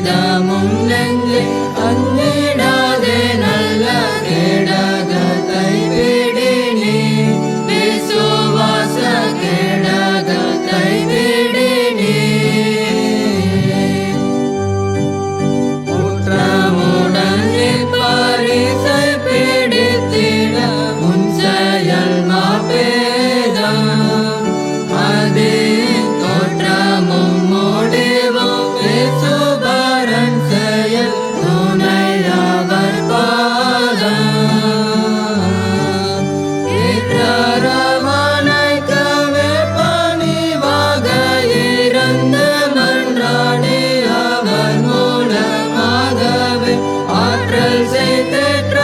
damos ஆற்றல் செய்தேற்ற